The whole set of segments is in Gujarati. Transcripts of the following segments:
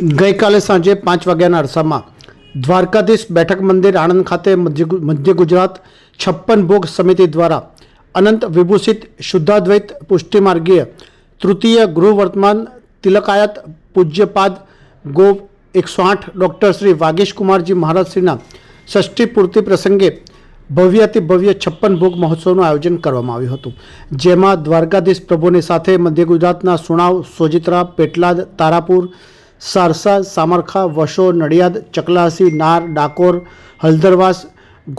ગઈકાલે સાંજે પાંચ વાગ્યાના અરસામાં દ્વારકાધીશ બેઠક મંદિર આણંદ ખાતે મધ્ય ગુજરાત છપ્પન ભોગ સમિતિ દ્વારા અનંત વિભૂષિત શુદ્ધાદ્વૈત પુષ્ટિમાર્ગીય તૃતીય ગૃહ વર્તમાન તિલકાયત પૂજ્યપાદ ગો એકસો આઠ ડૉક્ટર શ્રી વાગીશ કુમારજી મહારાજશ્રીના ષષ્ઠી પૂર્તિ પ્રસંગે ભવ્યાતિ ભવ્ય છપ્પન ભોગ મહોત્સવનું આયોજન કરવામાં આવ્યું હતું. જેમાં દ્વારકાધીશ પ્રભુની સાથે મધ્ય ગુજરાતના સુણાવ, સોજિત્રા, પેટલાદ, તારાપુર સારસા, સામરખા, વશો, નડિયાદ, ચકલાસી, નાર, ડાકોર હલધરવાસ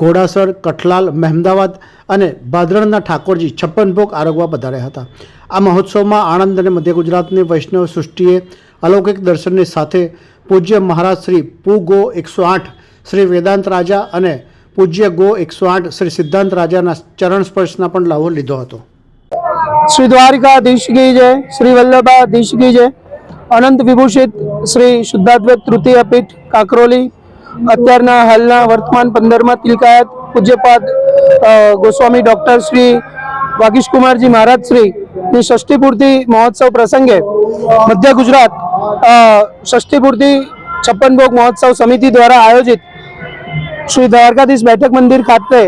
ઘોડાસર, કઠલાલ, મહેમદાવાદ અને ભાદરણના ઠાકોરજી છપ્પન ભોગ આરોગવા પધાર્યા હતા. આ મહોત્સવમાં આણંદ અને મધ્ય ગુજરાતની વૈષ્ણવ સૃષ્ટિએ અલૌકિક દર્શનની સાથે પૂજ્ય મહારાજ શ્રી પુ ગો એકસો આઠ, શ્રી વેદાંત રાજા અને પૂજ્ય ગો એકસો આઠ, શ્રી સિદ્ધાંત રાજાના ચરણ સ્પર્શના પણ લાવો લીધો હતો. શ્રી દ્વારિકાધીશ કી જય, શ્રી વલ્લભાધીશ કી જય. અનંત વિભૂષિત શ્રી શુદ્ધાદ્વૈત તૃતીય પીઠ કાકરોલી, અત્યારના હાલના વર્તમાન પંદરમાં તિલકાયત પૂજ્યપાદ ગોસ્વામી ડૉક્ટર શ્રી વાગીશકુમારજી મહારાજ શ્રી ષષ્ઠીપૂર્તિ મહોત્સવ પ્રસંગે મધ્ય ગુજરાત ષષ્ઠીપૂર્તિ છપ્પન ભોગ મહોત્સવ સમિતિ દ્વારા આયોજિત શ્રી દ્વારકાધીશ બેઠક મંદિર ખાતે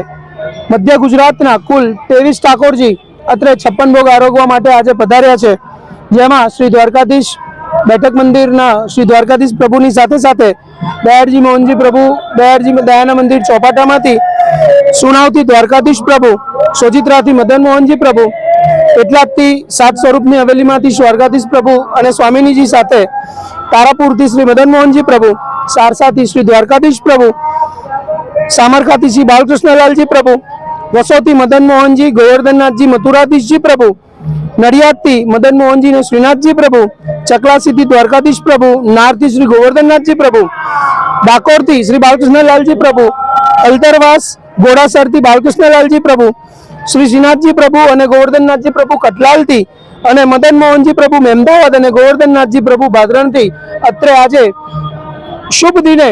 મધ્ય ગુજરાતના કુલ ત્રેવીસ ઠાકોરજી અત્રે છપ્પન ભોગ આરોગવા માટે આજે પધાર્યા છે. જેમાં શ્રી દ્વારકાધીશ બેઠક મંદિરના શ્રી દ્વારકાધીશ પ્રભુની સાથે સાથે દયાળજી મોહનજી પ્રભુ, દયાળજી દયાના મંદિર ચોપાટામાંથી સુણાવતી દ્વારકાધીશ પ્રભુ, સોજિત્રાથી મદન મોહનજી પ્રભુ એટલાથી સાત સ્વરૂપની હવેલીમાંથી દ્વારકાધીશ પ્રભુ અને સ્વામિનીજી સાથે તારાપુરથી શ્રી મદન મોહનજી પ્રભુ, સારસાથી શ્રી દ્વારકાધીશ પ્રભુ, સામરખાથી શ્રી બાલકૃષ્ણલાલજી પ્રભુ, વસોથી મદન મોહનજી, ગોવર્ધનનાથજી, મથુરાધીશજી પ્રભુ નડિયાદથી મદન મોહનજી શ્રીનાથજી પ્રભુ, ચકલાસીથી દ્વારકાધીશ પ્રભુ, નારથી શ્રી ગોવર્ધનનાથજી પ્રભુ, ડાકોરથી શ્રી બાલકૃષ્ણલાલજી પ્રભુ, અલતરવાસ, ઘોડાસરથી બાલકૃષ્ણલાલજી પ્રભુ, શ્રી શ્રીનાથજી પ્રભુ અને ગોવર્ધનનાથજી પ્રભુ કટલાલથી અને મદન મોહનજી પ્રભુ મહેમદાવાદ અને ગોવર્ધનનાથજી પ્રભુ ભાદરણથી અત્રે આજે શુભ દિને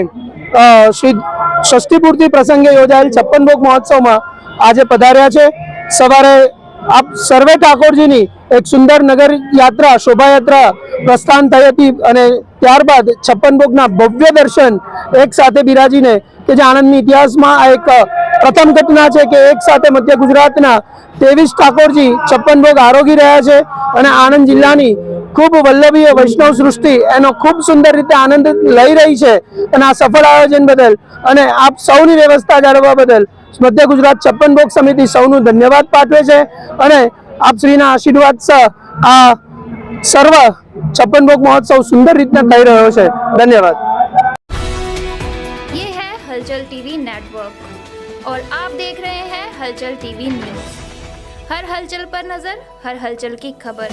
શ્રી ષષ્ઠીપૂર્તિ પ્રસંગે યોજાયેલ છપ્પન ભોગ મહોત્સવમાં આજે પધાર્યા છે. સવારે આપ સર્વે ઠાકોરજીની એક સુંદર નગર યાત્રા, શોભાયાત્રા પ્રસ્થાન થઈ હતી અને ત્યારબાદ છપ્પન ભોગના ભવ્ય દર્શન એક સાથે બિરાજીને કે જે આણંદની ઇતિહાસમાં આ એક પ્રથમ ઘટના છે કે એક સાથે મધ્ય ગુજરાતના ત્રેવીસ ઠાકોરજી છપ્પન ભોગ આરોગી રહ્યા છે અને આણંદ જિલ્લાની ખૂબ વલ્લભીય વૈષ્ણવ સૃષ્ટિ એનો ખૂબ સુંદર રીતે આનંદ લઈ રહી છે. અને આ સફળ આયોજન બદલ અને આપ સૌની વ્યવસ્થા જાળવવા બદલ મધ્ય ગુજરાત છપ્પન ભોગ સમિતિ સૌનું ધન્યવાદ પાઠવે છે અને આપ શ્રીના આશીર્વાદ સહ આ સર્વ છપ્પન ભોગ મહોત્સવ સુંદર રીતના થઈ રહ્યો છે ધન્યવાદ ये है हलचल टीवी नेटवर्क और आप देख रहे हैं हलचल टीवी न्यूज हर हलचल पर नजर हर हलचल की खबर